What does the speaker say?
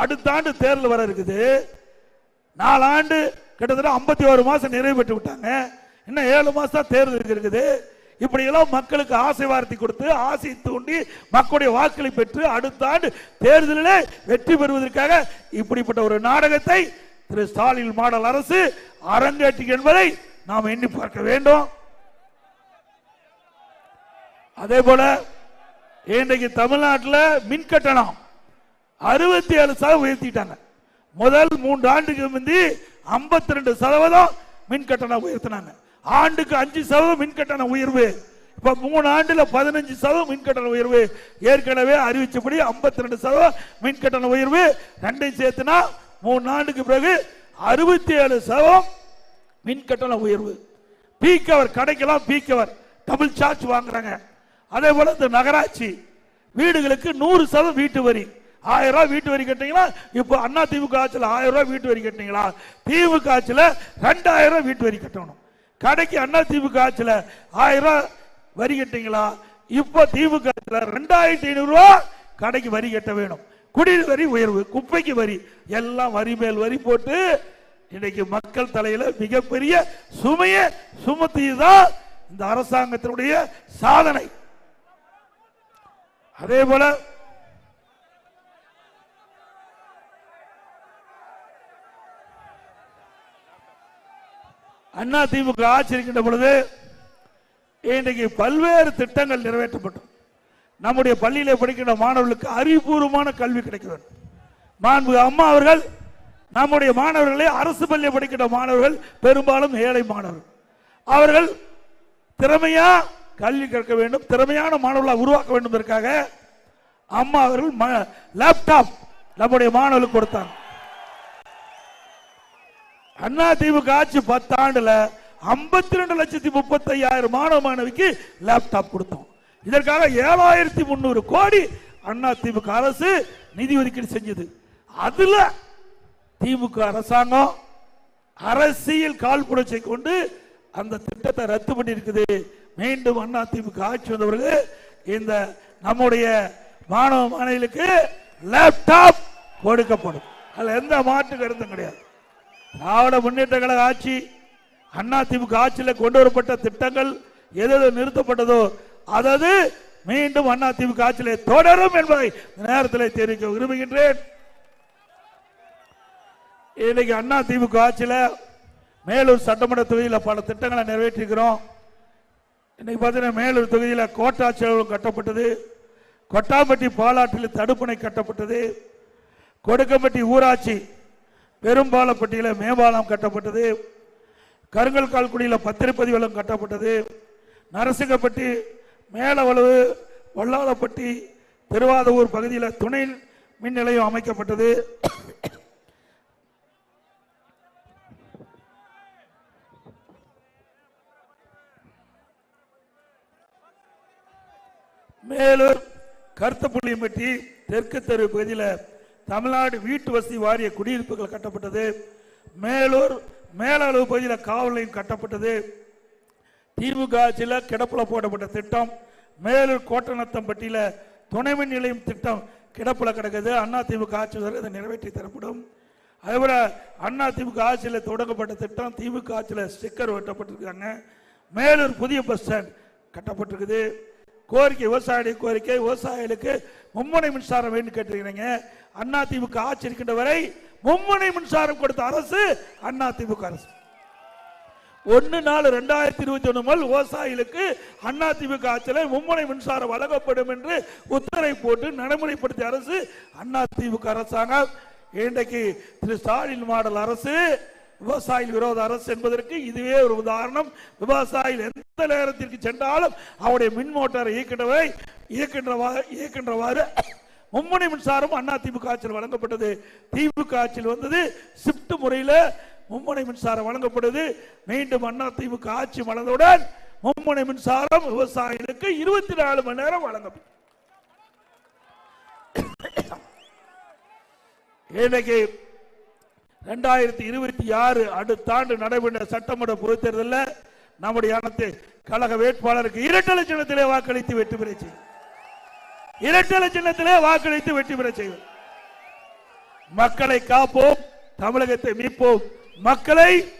அடுத்த ஆண்டு தேர்தல் வர இருக்குது. நாலு ஆண்டு கிட்டத்தட்ட ஐம்பத்தி ஒரு மாசம் நிறைவு பெற்று விட்டாங்க. இன்னும் ஏழு மாசம் தான் தேர்தல் இருக்குது. இப்படி எல்லாம் மக்களுக்கு ஆசை வார்த்தை கொடுத்து ஆசை தூண்டி மக்களுடைய வாக்களை பெற்று அடுத்த ஆண்டு தேர்தலிலே வெற்றி பெறுவதற்காக இப்படிப்பட்ட ஒரு நாடகத்தை திரு ஸ்டாலின் மாடல் அரசு அரங்கேற்றி என்பதை நாம் எண்ணி பார்க்க வேண்டும். அதே போல இன்றைக்கு தமிழ்நாட்டில் மின் கட்டணம் அறுபத்தி ஏழு சதவீதம் உயர்த்திட்டாங்க. முதல் மூன்று ஆண்டுக்கு முந்தி ஐம்பத்தி ரெண்டு சதவீதம் மின் கட்டணம் உயர்த்தினாங்க. ஆண்டுக்கு அஞ்சு சதவீதம் மின் கட்டண உயர்வு. இப்ப மூணு ஆண்டுல பதினஞ்சு சதவீதம் மின் கட்டண உயர்வு. ஏற்கனவே அறிவிச்சபடி ஐம்பத்தி ரெண்டு சதவீதம் மின் கட்டண உயர்வு. ரெண்டையும் சேர்த்துனா மூணு ஆண்டுக்கு பிறகு அறுபத்தி ஏழு சதவீதம் மின் கட்டண உயர்வு. பீக் அவர் கடைக்கெல்லாம் பீக் அவர் டபுள் சார்ஜ் வாங்குறாங்க. அதே போல இந்த நகராட்சி வீடுகளுக்கு நூறு சதவீதம் வீட்டு வரி. ஆயிரம் ரூபாய் வீட்டு வரி கட்டிங்களா இப்போ அண்ணா திமுக ஆட்சியில் ஆயிரம் ரூபாய் வீட்டு வரி கட்டிங்களா திமுக ஆட்சியில் ரெண்டாயிரம் ரூபாய் வீட்டு வரி கட்டணும். கடைக்கு அண்ணா திமுக ஆட்சியில் ஆயிரம் ரூபாய் வரி கட்டிங்களா இப்போ திமுக ஆட்சியில் ரெண்டாயிரத்தி ஐநூறுரூவா கடைக்கு வரி கட்ட வேணும். குடிநீர் வரி உயர்வு குப்பைக்கு வரி எல்லாம் வரி மேல் வரி போட்டு இன்னைக்கு மக்கள் தலையில மிகப்பெரிய சுமையை சுமத்தியதான் இந்த அரசாங்கத்தினுடைய சாதனை. அதே போல அண்ணா திமுக ஆட்சி இருக்கின்ற பொழுது இன்றைக்கு பல்வேறு திட்டங்கள் நிறைவேற்றப்பட்டோம் நம்முடைய பள்ளியிலே படிக்கின்ற மாணவர்களுக்கு அறிவுபூர்வமான கல்வி கிடைக்க வேண்டும் மாண்பு அம்மா அவர்கள் நம்முடைய மாணவர்களே அரசு பள்ளியில் படிக்கின்ற மாணவர்கள் பெரும்பாலும் ஏழை மாணவர்கள். அவர்கள் திறமையா கல்வி கற்க வேண்டும் திறமையான மாணவர்களை உருவாக்க வேண்டும் என்பதற்காக அம்மா அவர்கள் ம- லேப்டாப் நம்முடைய மாணவர்களுக்கு கொடுத்தாங்க. அண்ணா திமுக ஆட்சி பத்தாண்டுல ஐம்பத்தி ரெண்டு லட்சத்தி முப்பத்தி ஐயாயிரம் மாணவ மாணவிக்கு லேப்டாப் கொடுத்தோம். இதற்காக ஏழாயிரத்தி முந்நூறு கோடி அண்ணா திமுக அரசு நிதி ஒதுக்கீடு செஞ்சது. அதுல திமுக அரசாங்கம் அரசியல் கால் புரட்சி கொண்டு அந்த திட்டத்தை ரத்து பண்ணி இருக்குது மீண்டும் அண்ணா திமுக ஆட்சி வந்தவர்கள் இந்த நம்முடைய மாணவ மாணவிகளுக்கு லேப்டாப் கொடுக்கப்படும். அதுல எந்த மாற்று கருத்தும் கிடையாது. திராவிட முன்னேற்ற கழக ஆட்சி அண்ணா திமுக ஆட்சியில் கொண்டு வரப்பட்ட திட்டங்கள் எது எது நிறுத்தப்பட்டதோ அதது மீண்டும் அண்ணா திமுக ஆட்சியில் தொடரும் என்பதை நேரத்தில் தெரிவிக்க விரும்புகின்றேன். இன்னைக்கு அண்ணா திமுக ஆட்சியில் மேலூர் சட்டமன்ற தொகுதியில் பல திட்டங்களை நிறைவேற்றிருக்கிறோம் இன்னைக்கு பார்த்தீங்கன்னா மேலூர் தொகுதியில் கோட்டாட்சி கட்டப்பட்டது கொட்டாம்பட்டி பாலாற்றில் தடுப்பணை கட்டப்பட்டது கொடுக்கம்பட்டி ஊராட்சி பெரும்பாலப்பட்டியில் மேம்பாலம் கட்டப்பட்டது. கருங்கல் கால்குடியில் பத்திரப்பதிவலம் கட்டப்பட்டது. நரசிங்கப்பட்டி மேலவளவு வல்லாளப்பட்டி திருவாதூர் பகுதியில் துணை மின் நிலையம் அமைக்கப்பட்டது. மேலூர் கருத்தப்புள்ளியம்பட்டி தெற்கு தெரு பகுதியில் தமிழ்நாடு வீட்டு வசதி வாரிய குடியிருப்புகள் கட்டப்பட்டது. மேலூர் மேலளவு பகுதியில் காவல் நிலையம் கட்டப்பட்டது. திமுக ஆட்சியில் கிடப்பில் போடப்பட்ட திட்டம். மேலூர் கோட்டநத்தம்பட்டியில் துணை மின் நிலையம் திட்டம் கிடப்பில் கிடக்குது. அண்ணா திமுக ஆட்சி இதை நிறைவேற்றி தரப்படும். அதேபோல் அண்ணா திமுக ஆட்சியில் தொடங்கப்பட்ட திட்டம் திமுக ஆட்சியில் ஸ்டிக்கர் ஒட்டப்பட்டிருக்காங்க மேலூர் புதிய பஸ் ஸ்டாண்ட் கட்டப்பட்டிருக்குது. கோரிக்கை விவசாயிகளுடைய கோரிக்கை விவசாயிகளுக்கு மும்முனை மின்சாரம் வேண்டும் கேட்டிருக்கிறீங்க. அண்ணா திமுக ஆட்சி இருக்கின்ற வரை மும்முனை மின்சாரம் கொடுத்த அரசு அண்ணா திமுக அரசு. ஒன்று நாலு ரெண்டாயிரத்தி இருபத்தி ஒன்று முதல் விவசாயிகளுக்கு அண்ணா திமுக ஆட்சியில் மும்முனை மின்சாரம் வழங்கப்படும் என்று உத்தரவை போட்டு நடைமுறைப்படுத்திய அரசு அண்ணா திமுக அரசாங்கம். இன்றைக்கு திரு ஸ்டாலின் மாடல் அரசு விவசாயிகள் விரோத அரசு என்பதற்கு இதுவே ஒரு உதாரணம். விவசாயிகள் எந்த நேரத்திற்கு சென்றாலும் அவருடைய மின் மோட்டாரை இயக்கின்றவை இயக்கின்றவாறு இயக்கின்றவாறு மும்முனை மின்சாரம் அண்ணா திமுக ஆட்சியில் வழங்கப்பட்டது. திமுக ஆட்சியில் வந்தது ஷிப்ட் முறையில் மும்முனை மின்சாரம் வழங்கப்படுது. மீண்டும் அண்ணா திமுக ஆட்சி வளர்ந்தவுடன் மும்முனை மின்சாரம் விவசாயிகளுக்கு இருபத்தி நாலு மணி நேரம் வழங்கப்படும் இன்னைக்கு ரெண்டாயிரத்தி இருபத்தி ஆறு அடுத்த ஆண்டு நடைபெற்ற சட்டமன்ற பொதுத் தேர்தலில் நம்முடைய அனைத்து கழக வேட்பாளருக்கு இரட்டை சின்னத்திலே வாக்களித்து வெற்றி பெற செய்யும் இரட்டை சின்னத்திலே வாக்களித்து வெற்றி பெற செய்வோம். மக்களை காப்போம் தமிழகத்தை மீட்போம். மக்களை